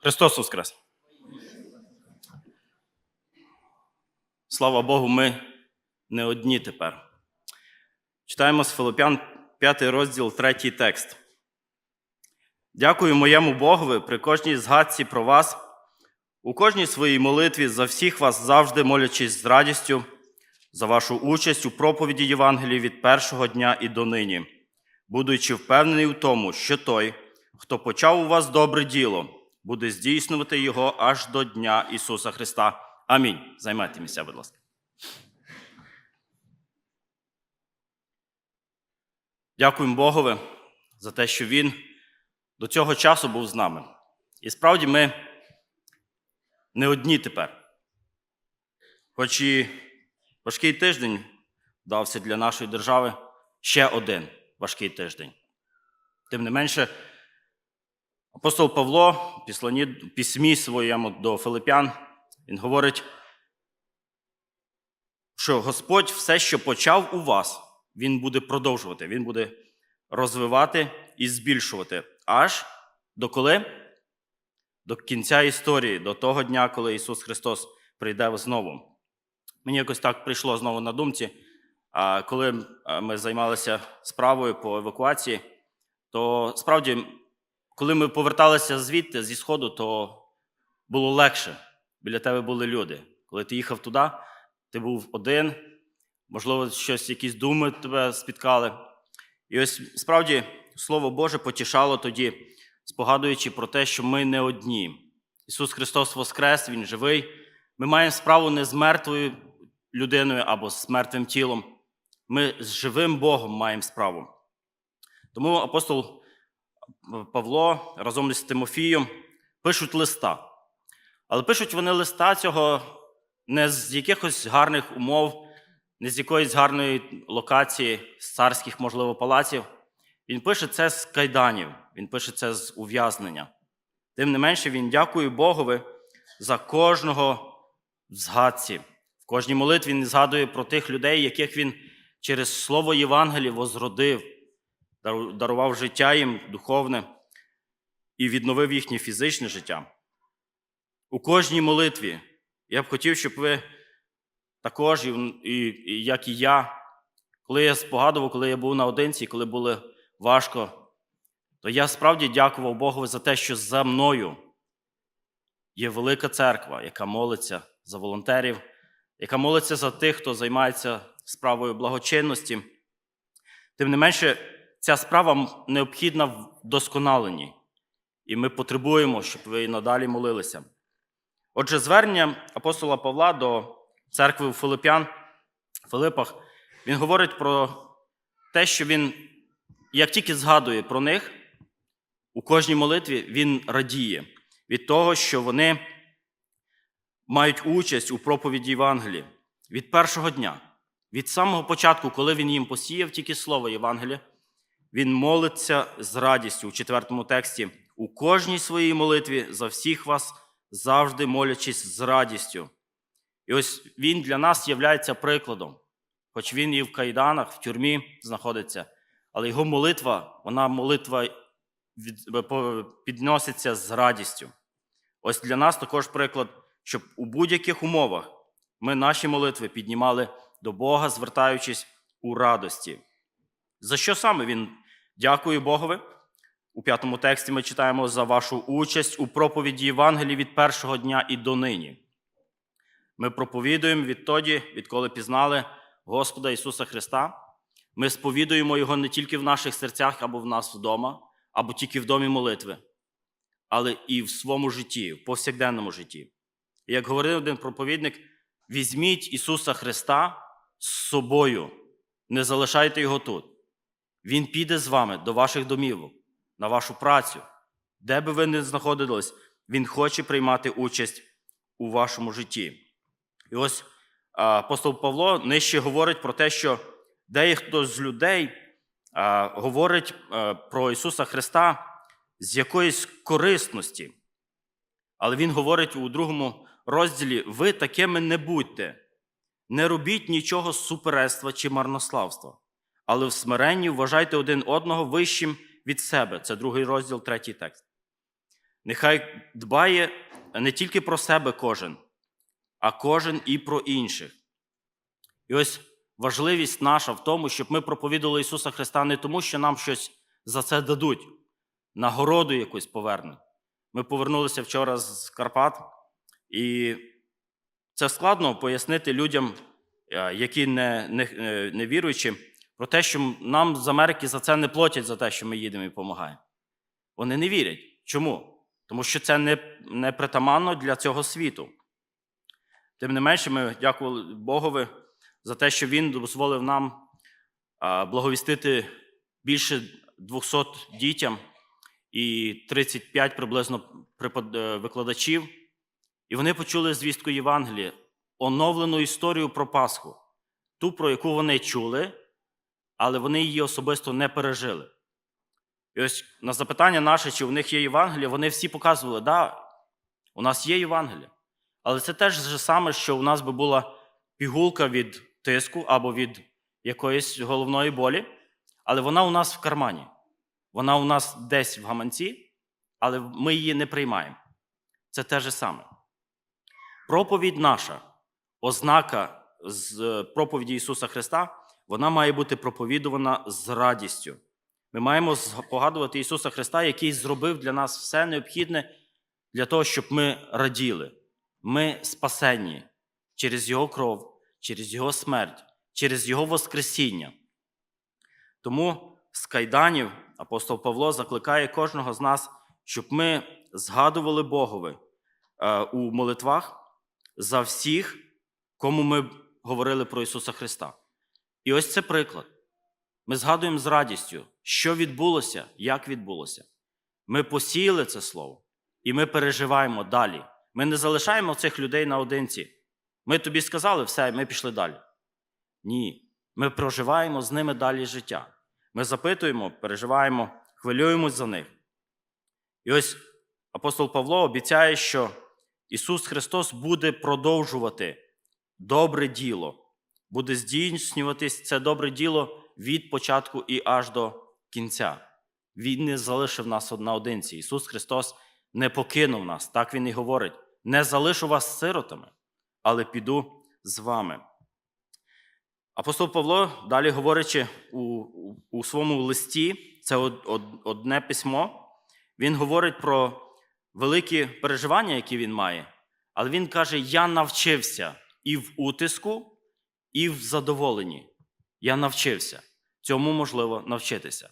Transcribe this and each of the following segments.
Христос Воскрес! Слава Богу, ми не одні тепер. Читаємо з Филип'ян 5 розділ, 3 текст. Дякую моєму Богові при кожній згадці про вас, у кожній своїй молитві за всіх вас завжди молячись з радістю за вашу участь у проповіді Євангелії від першого дня і донині, будучи впевнений у тому, що той, хто почав у вас добре діло, буде здійснювати його аж до Дня Ісуса Христа. Амінь. Займайте місця, будь ласка. Дякуємо Богові за те, що Він до цього часу був з нами. І справді ми не одні тепер. Хоч і важкий тиждень дався для нашої держави ще один важкий тиждень. Тим не менше, апостол Павло в письмі своєму до Филип'ян, він говорить, що Господь все, що почав у вас, Він буде продовжувати, Він буде розвивати і збільшувати. Аж до коли? До кінця історії, до того дня, коли Ісус Христос прийде знову. Мені якось так прийшло знову на думці, коли ми займалися справою по евакуації, то справді, коли ми поверталися звідти, зі Сходу, то було легше. Біля тебе були люди. Коли ти їхав туди, ти був один, можливо, щось, якісь думи тебе спіткали. І ось справді Слово Боже потішало тоді, спогадуючи про те, що ми не одні. Ісус Христос Воскрес, Він живий. Ми маємо справу не з мертвою людиною або з мертвим тілом. Ми з живим Богом маємо справу. Тому апостол Павло разом із Тимофієм пишуть листа. Але пишуть вони листа цього не з якихось гарних умов, не з якоїсь гарної локації, з царських, можливо, палаців. Він пише це з кайданів, він пише це з ув'язнення. Тим не менше, він дякує Богові за кожного в згадці. В кожній молитві він згадує про тих людей, яких він через слово Євангелії возродив, дарував життя їм духовне і відновив їхнє фізичне життя. У кожній молитві я б хотів, щоб ви також, і, як і я, коли я спогадував, коли я був наодинці, коли було важко, то я справді дякував Богу за те, що за мною є велика церква, яка молиться за волонтерів, яка молиться за тих, хто займається справою благочинності. Тим не менше, ця справа необхідна в досконаленні, і ми потребуємо, щоб ви надалі молилися. Отже, звернення апостола Павла до церкви у Филип'ян, Филипах, він говорить про те, що він, як тільки згадує про них, у кожній молитві він радіє від того, що вони мають участь у проповіді Євангелії від першого дня, від самого початку, коли він їм посіяв тільки слово Євангелія, він молиться з радістю у четвертому тексті у кожній своїй молитві за всіх вас завжди молячись з радістю. І ось він для нас є прикладом, хоч він і в кайданах, в тюрмі знаходиться, але його молитва, вона молитва підноситься з радістю. Ось для нас також приклад, щоб у будь-яких умовах ми наші молитви піднімали до Бога, звертаючись у радості. За що саме він дякує Богові? У п'ятому тексті ми читаємо за вашу участь у проповіді Євангелії від першого дня і донині. Ми проповідуємо відтоді, відколи пізнали Господа Ісуса Христа. Ми сповідуємо Його не тільки в наших серцях або в нас вдома, або тільки в домі молитви, але і в своєму житті, в повсякденному житті. І як говорив один проповідник, візьміть Ісуса Христа з собою, не залишайте Його тут. Він піде з вами до ваших домівок на вашу працю. Де би ви не знаходились, Він хоче приймати участь у вашому житті. І ось апостол Павло нижче говорить про те, що дехто з людей говорить про Ісуса Христа з якоїсь корисності. Але Він говорить у другому розділі: ви такими не будьте, не робіть нічого з суперецтва чи марнославства, але в смиренні вважайте один одного вищим від себе. Це другий розділ, третій текст. Нехай дбає не тільки про себе кожен, а кожен і про інших. І ось важливість наша в тому, щоб ми проповідували Ісуса Христа не тому, що нам щось за це дадуть, нагороду якусь повернуть. Ми повернулися вчора з Карпат, і це складно пояснити людям, е, які не, не, е, не віруючі, про те, що нам з Америки за це не платять за те, що ми їдемо і допомагаємо. Вони не вірять. Чому? Тому що це не, не притаманно для цього світу. Тим не менше, ми дякували Богові за те, що Він дозволив нам благовістити більше 200 дітям і 35 приблизно е, викладачів. І вони почули звістку Євангелія, оновлену історію про Пасху, ту, про яку вони чули, але вони її особисто не пережили. І ось на запитання наше, чи в них є Євангелія, вони всі показували, да, у нас є Євангелія. Але це теж те саме, що у нас би була пігулка від тиску або від якоїсь головної болі, але вона у нас в кармані. Вона у нас десь в гаманці, але ми її не приймаємо. Це те же саме. Проповідь наша, ознака з е, проповіді Ісуса Христа, вона має бути проповідувана з радістю. Ми маємо погадувати Ісуса Христа, який зробив для нас все необхідне для того, щоб ми раділи. Ми спасенні через Його кров, через Його смерть, через Його Воскресіння. Тому з кайданів апостол Павло закликає кожного з нас, щоб ми згадували Богові е, у молитвах за всіх, кому ми говорили про Ісуса Христа. І ось це приклад. Ми згадуємо з радістю, що відбулося, як відбулося. Ми посіяли це слово, і ми переживаємо далі. Ми не залишаємо цих людей наодинці. Ми тобі сказали все, ми пішли далі. Ні. Ми проживаємо з ними далі життя. Ми запитуємо, переживаємо, хвилюємось за них. І ось апостол Павло обіцяє, що Ісус Христос буде продовжувати добре діло, буде здійснюватись це добре діло від початку і аж до кінця. Він не залишив нас наодинці. Ісус Христос не покинув нас. Так Він і говорить: не залишу вас сиротами, але піду з вами. Апостол Павло, далі говорячи у, у, своєму листі, це од, од, одне письмо, він говорить про великі переживання, які він має, але він каже: Я навчився і в утиску, і в задоволенні. Я навчився. Цьому можливо навчитися.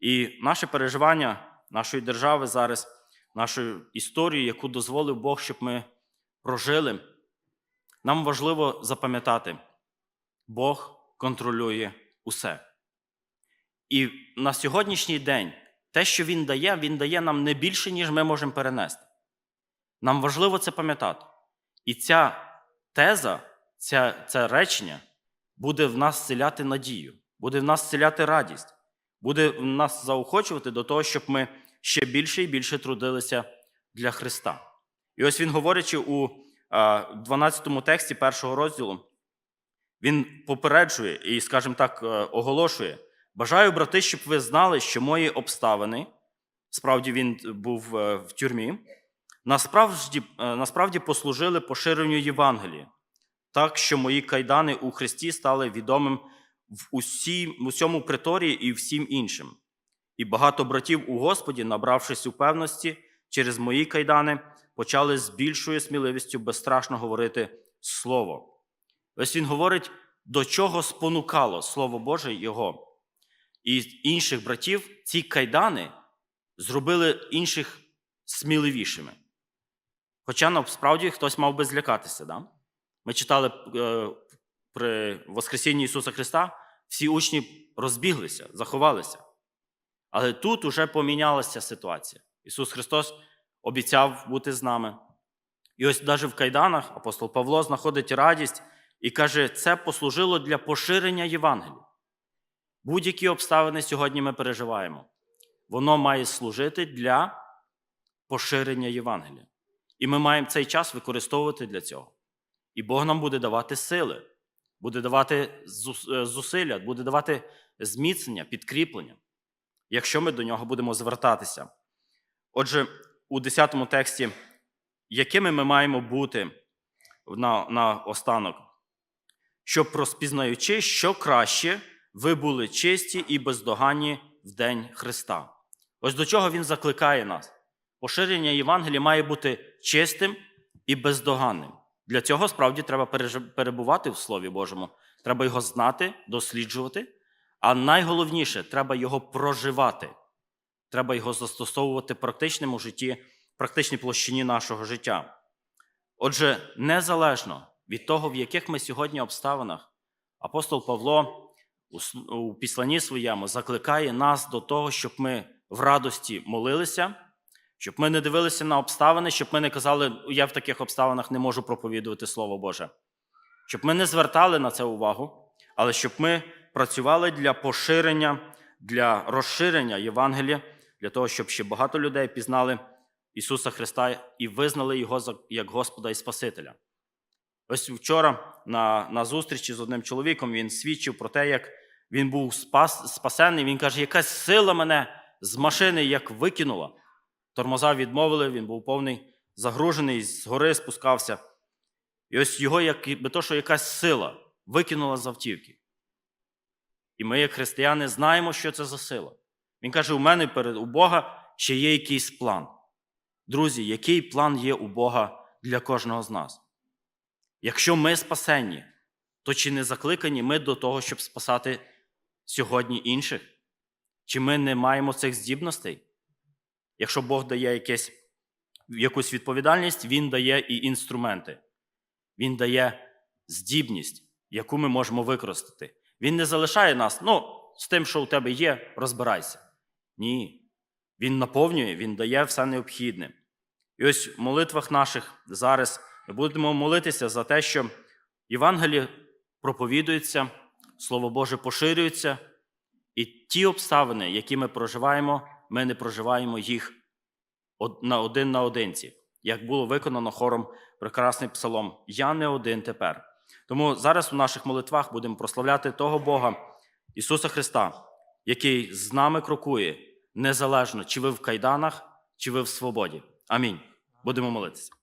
І наше переживання нашої держави зараз, нашої історії, яку дозволив Бог, щоб ми прожили, нам важливо запам'ятати, Бог контролює усе. І на сьогоднішній день те, що Він дає, Він дає нам не більше, ніж ми можемо перенести. Нам важливо це пам'ятати. І ця теза, ця, це речення буде в нас зціляти надію, буде в нас зціляти радість, буде в нас заохочувати до того, щоб ми ще більше і більше трудилися для Христа. І ось він, говорячи у 12 тексті першого розділу, він попереджує і, скажімо так, е, оголошує: Бажаю, брати, щоб ви знали, що мої обставини, справді він був е, в тюрмі, насправді, е, насправді послужили поширенню Євангелії, так що мої кайдани у Христі стали відомим в усі, усьому приторії і всім іншим. І багато братів у Господі, набравшись упевності через мої кайдани, почали з більшою сміливістю безстрашно говорити Слово. Ось він говорить, до чого спонукало Слово Боже Його. І інших братів ці кайдани зробили інших сміливішими. Хоча насправді хтось мав би злякатися. Да? Ми читали е, при Воскресінні Ісуса Христа, всі учні розбіглися, заховалися. Але тут уже помінялася ситуація. Ісус Христос обіцяв бути з нами. І ось навіть в кайданах апостол Павло знаходить радість і каже, це послужило для поширення Євангелія. Будь-які обставини сьогодні ми переживаємо. Воно має служити для поширення Євангелія. І ми маємо цей час використовувати для цього. І Бог нам буде давати сили, буде давати зусилля, буде давати зміцнення, підкріплення, якщо ми до нього будемо звертатися. Отже, у 10 тексті, якими ми маємо бути на, на останок, щоб розпізнаючи, що краще, ви були чисті і бездоганні в день Христа. Ось до чого Він закликає нас. Поширення Євангелія має бути чистим і бездоганним. Для цього справді треба перебувати в Слові Божому. Треба його знати, досліджувати. А найголовніше, треба його проживати. Треба його застосовувати в практичному житті, в практичній площині нашого життя. Отже, незалежно від того, в яких ми сьогодні обставинах, апостол Павло у післанні своєму закликає нас до того, щоб ми в радості молилися, щоб ми не дивилися на обставини, щоб ми не казали, я в таких обставинах не можу проповідувати Слово Боже, щоб ми не звертали на це увагу, але щоб ми працювали для поширення, для розширення Євангелія, для того, щоб ще багато людей пізнали Ісуса Христа і визнали Його як Господа і Спасителя. Ось вчора на, на зустрічі з одним чоловіком він свідчив про те, як він був спас, спасений. Він каже, якась сила мене з машини як викинула. Тормоза відмовили, він був повний загружений, з гори спускався. І ось його, як би то, що якась сила викинула з автівки. І ми, як християни, знаємо, що це за сила. Він каже: у мене перед у Бога ще є якийсь план. Друзі, який план є у Бога для кожного з нас? Якщо ми спасенні, то чи не закликані ми до того, щоб спасати сьогодні інших? Чи ми не маємо цих здібностей? Якщо Бог дає якесь, якусь відповідальність, Він дає і інструменти. Він дає здібність, яку ми можемо використати. Він не залишає нас, ну, з тим, що у тебе є, розбирайся. Ні. Він наповнює, він дає все необхідне. І ось в молитвах наших зараз ми будемо молитися за те, що Євангеліє проповідується, Слово Боже поширюється, і ті обставини, які ми проживаємо, ми не проживаємо їх на один наодинці, як було виконано хором прекрасний псалом Я не один тепер. Тому зараз у наших молитвах будемо прославляти того Бога, Ісуса Христа, який з нами крокує, незалежно, чи ви в кайданах, чи ви в свободі. Амінь. Будемо молитися.